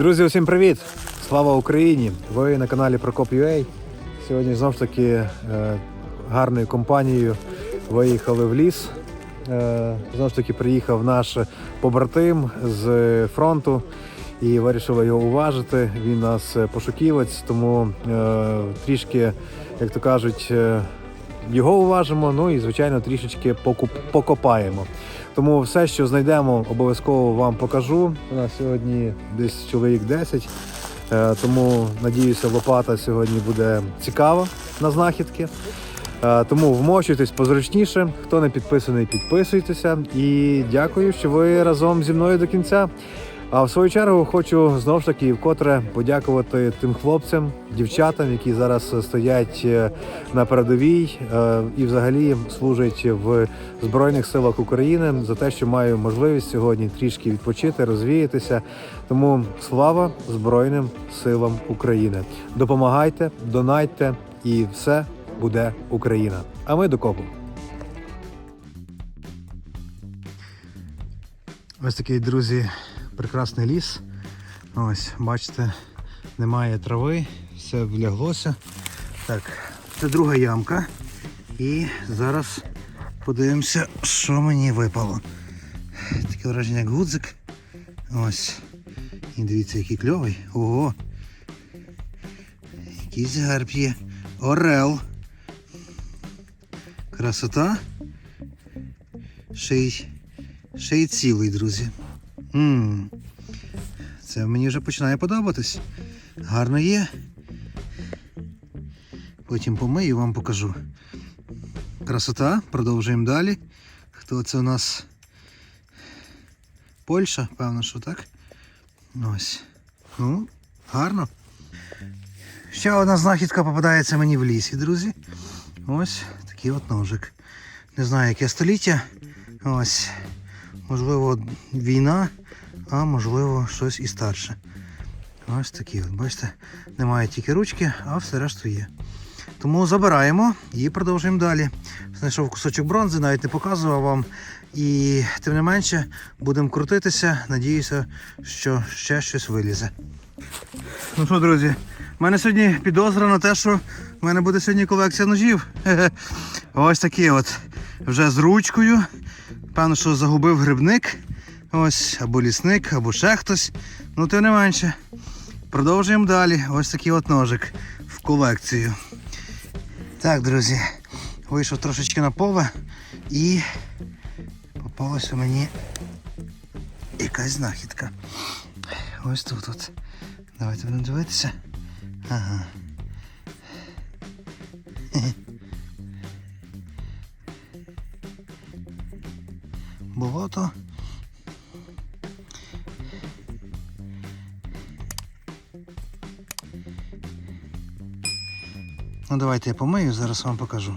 Друзі, усім привіт! Слава Україні! Ви на каналі Прокоп.ua. Сьогодні знову ж таки е, гарною компанією виїхали в ліс. Е, Знову ж таки приїхав наш побратим з фронту і вирішили його уважити. Він нас пошуківець, тому е, трішки, як то кажуть, е, його уважимо, ну і звичайно трішечки покуп, покопаємо. Тому все, що знайдемо, обов'язково вам покажу. У нас сьогодні десь чоловік 10. е, Тому надіюся, лопата сьогодні буде цікава на знахідки. Е, Тому вмочуйтесь позручніше. Хто не підписаний, підписуйтеся. І дякую, що ви разом зі мною до кінця. А в свою чергу хочу знову ж таки вкотре подякувати тим хлопцям, дівчатам, які зараз стоять е, на передовій е, і взагалі служать в Збройних силах України за те, що маю можливість сьогодні трішки відпочити, розвіятися. Тому слава Збройним силам України! Допомагайте, донайте, і все буде Україна. А ми до копу. Ось такий, друзі, прекрасний ліс. Ось, бачите, немає трави, все вляглося. Так, це друга ямка. І зараз подивимося, що мені випало. Таке враження, як гудзик. Ось. І дивіться, який кльовий. Ого. Якийсь герб є. Орел. Красота. Ще й, ще й цілий, друзі. Це мені вже починає подобатись. Гарно є. Потім помию вам покажу. Красота. Продовжуємо далі. Хто це у нас? Польща, певно, що так. Ось. Ну, гарно. Ще одна знахідка попадається мені в лісі, друзі. Ось такий от ножик. Не знаю, яке століття. Ось. Можливо, війна, а можливо, щось і старше. Ось такі от, бачите, немає тільки ручки, а все решту є. Тому забираємо і продовжуємо далі. Знайшов кусочок бронзи, навіть не показував вам. І тим не менше будемо крутитися. Надіюся, що ще щось вилізе. Ну що, друзі, в мене сьогодні підозра на те, що в мене буде сьогодні колекція ножів. Ось такі от. Вже з ручкою. Певно, що загубив грибник. Ось, або лісник, або ще хтось. Ну, тим не менше. Продовжуємо далі. Ось такий от ножик в колекцію. Так, друзі, вийшов трошечки на поле і попалася мені якась знахідка. Ось тут от. Давайте будемо дивитися. Ага. Болото. Ну давайте я помию, зараз вам покажу.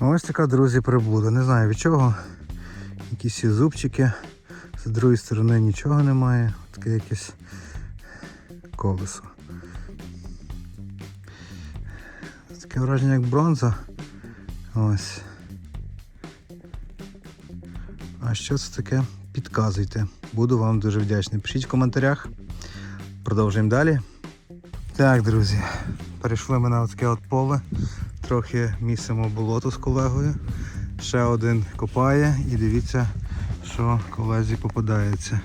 Ось така, друзі, приблуда. Не знаю від чого. Якісь зубчики. З другої сторони нічого немає. Таке якесь колесо. Таке враження як бронза. Ось. А що це таке? Підказуйте. Буду вам дуже вдячний. Пишіть в коментарях. Продовжуємо далі. Так, друзі, перейшли ми на таке от поле. Трохи місимо болото з колегою. Ще один копає і дивіться, що колезі попадається.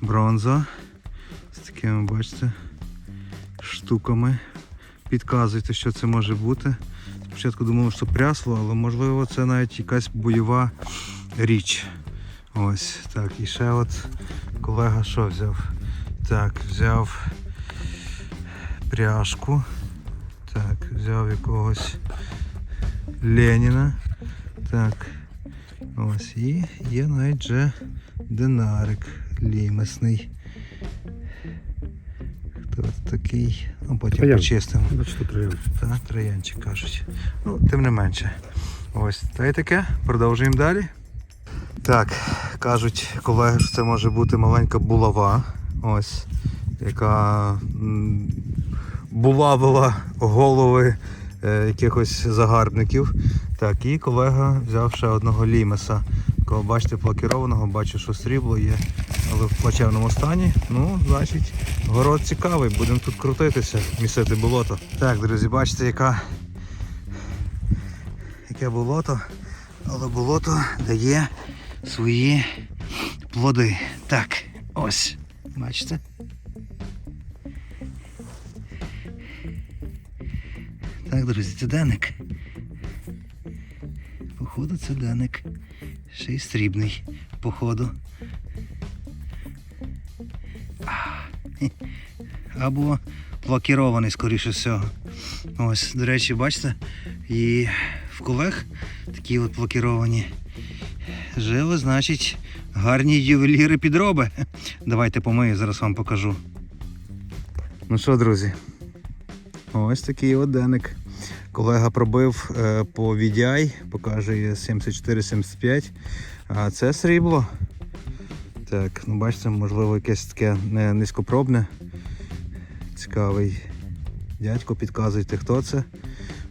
Бронза з такими, бачите, штуками. Підказуйте, що це може бути. Спочатку думав, що прясло, але можливо це навіть якась бойова річ. Ось так. І ще от колега що взяв? Так, взяв пряжку. Так, взяв якогось Леніна. Так. Ось і є навіть вже динарик лімесний. Хто це такий? Ну, потім Троян. почистимо. Троян. Так, троянчик кажуть. Ну, тим не менше. Ось, та й таке. Продовжуємо далі. Так, кажуть колеги, що це може бути маленька булава. Ось, яка булавила голови е, якихось загарбників. Так, і колега взяв ще одного лімеса. Такого, бачите, плакірованого, бачу, що срібло є. але в плачевному стані. Ну, значить, город цікавий, будемо тут крутитися, місити болото. Так, друзі, бачите, яка, яке болото, але болото дає свої плоди. Так, ось, бачите? Так, друзі, це денник. Походу, це денник. Ще й срібний, походу. Або блокірований, скоріше всього. Ось, до речі, бачите, і в колег такі от блокіровані. Жили, значить, гарні ювеліри підроби. Давайте помию, зараз вам покажу. Ну що, друзі, ось такий от денник. Колега пробив е, по VDI, показує 74-75, а це срібло. Так, ну бачите, можливо, якесь таке не низькопробне. Цікавий дядько, підказуйте, хто це.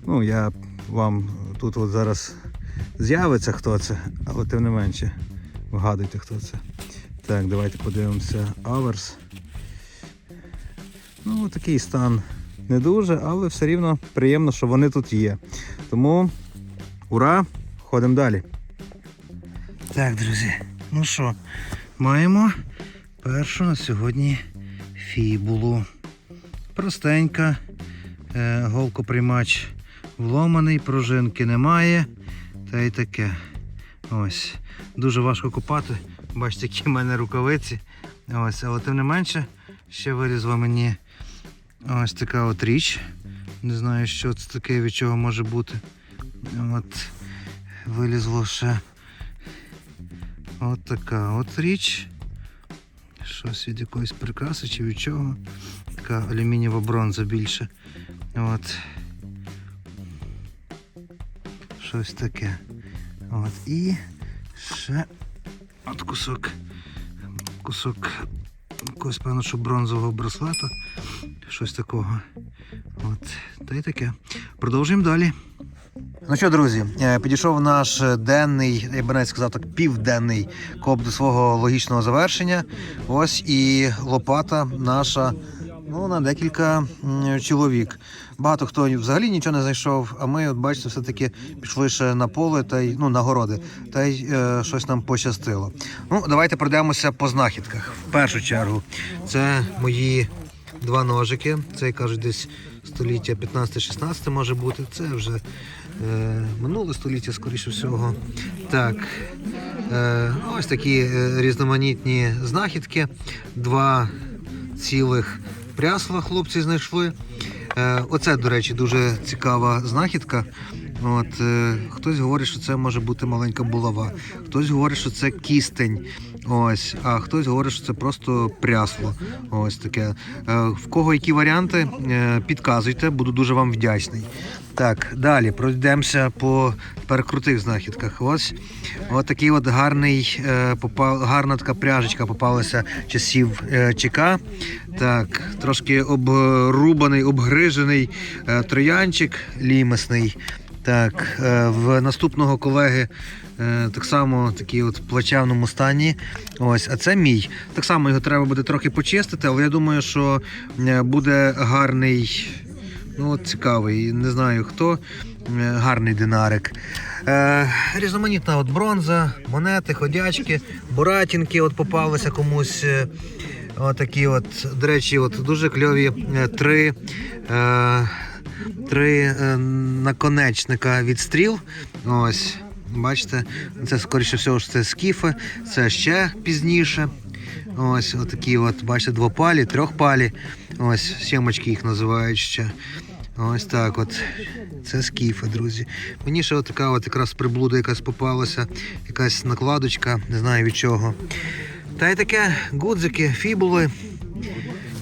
Ну, я вам тут от зараз з'явиться, хто це, але тим не менше, вгадуйте, хто це. Так, давайте подивимося. Аверс. Ну, такий стан не дуже, але все рівно приємно, що вони тут є. Тому ура! Ходимо далі. Так, друзі, ну що, маємо першу на сьогодні фібулу. Простенька, е, голкоприймач вломаний, пружинки немає. Та й таке. Ось. Дуже важко купати. Бачите, які в мене рукавиці. Ось, але тим не менше, ще вирізла мені ось така от річ. Не знаю, що це таке, від чого може бути. От вилізло ще от така от річ. Щось від якоїсь прикраси чи від чого. Така алюмінієва бронза більше. От. Щось таке. От. І ще от кусок. Кусок якогось, певно, що бронзового браслета. Щось такого. От. Та й таке. Продовжуємо далі. Ну що, друзі, е, підійшов наш денний, я би навіть сказав так, південний коп до свого логічного завершення. Ось і лопата наша. Ну, на декілька чоловік. Багато хто взагалі нічого не знайшов, а ми, от бачите, все-таки пішли ще на поле та й ну, на городи, та й е, щось нам пощастило. Ну, давайте пройдемося по знахідках. В першу чергу, це мої два ножики. Це кажуть, десь століття 15-16 може бути. Це вже е, минуле століття, скоріше всього. Так. Е, ось такі е, різноманітні знахідки. Два цілих прясла хлопці знайшли. Е, оце, до речі, дуже цікава знахідка. От, е, хтось говорить, що це може бути маленька булава, хтось говорить, що це кістень. Ось, а хтось говорить, що це просто прясло. Ось таке. Е, в кого які варіанти, е, підказуйте, буду дуже вам вдячний. Так, далі пройдемося по тепер крутих знахідках. Ось, от такий от гарний, е, попав, гарна така пряжечка попалася часів е, ЧК. Так, трошки обрубаний, обгрижений е, троянчик лімесний. Так, е, в наступного колеги е, так само такий от плачевному стані. Ось, а це мій. Так само його треба буде трохи почистити, але я думаю, що е, буде гарний. Ну, от цікавий, не знаю хто. Гарний динарик. Різноманітна от бронза, монети, ходячки, буратінки от попалися комусь. Отакі от, до речі, от дуже кльові три, три е, наконечника від стріл. Ось, бачите, це скоріше всього що це скіфи, це ще пізніше. Ось отакі от, бачите, двопалі, трьохпалі. Ось сімочки їх називають ще. Ось так от. Це скіфи, друзі. Мені ще така от якраз приблуда якась попалася, якась накладочка, не знаю від чого. Та й таке гудзики, фібули.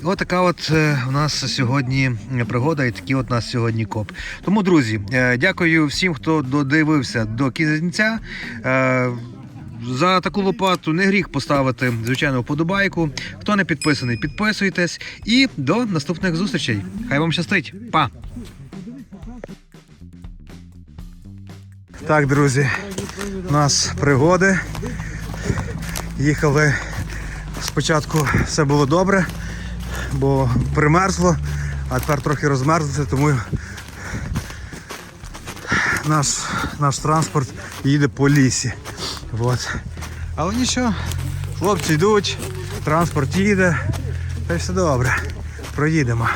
Ось така от е, у нас сьогодні пригода і такий от у нас сьогодні коп. Тому, друзі, е, дякую всім, хто додивився до кінця. Е, За таку лопату не гріх поставити, звичайно, вподобайку. Хто не підписаний, підписуйтесь. І до наступних зустрічей. Хай вам щастить. Па! Так, друзі, у нас пригоди. Їхали спочатку все було добре, бо примерзло, а тепер трохи розмерзлося, тому наш, наш транспорт їде по лісі. От. Але нічого, хлопці йдуть, транспорт їде, та все добре. Проїдемо.